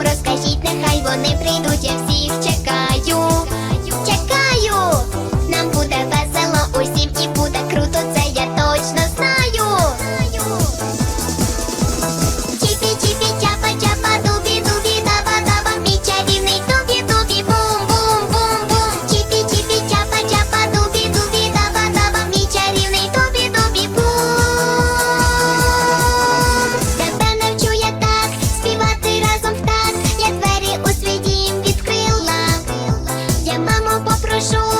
розкажіть, нехай вони прийдуть, я всіх чекаю. for sure.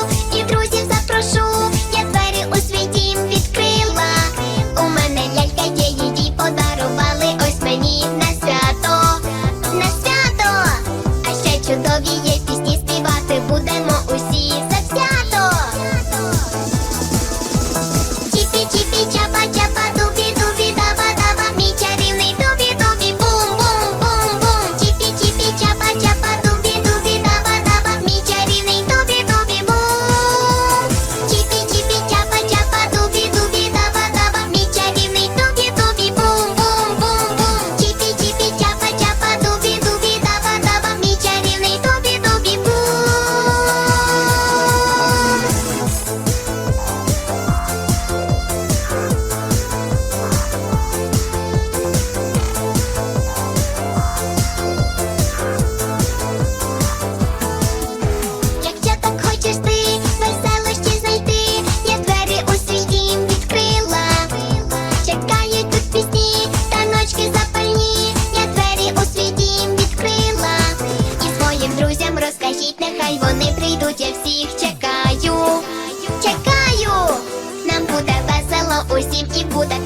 Чекають, нехай вони прийдуть, я всіх чекаю. Чекаю, нам буде весело усім і буде.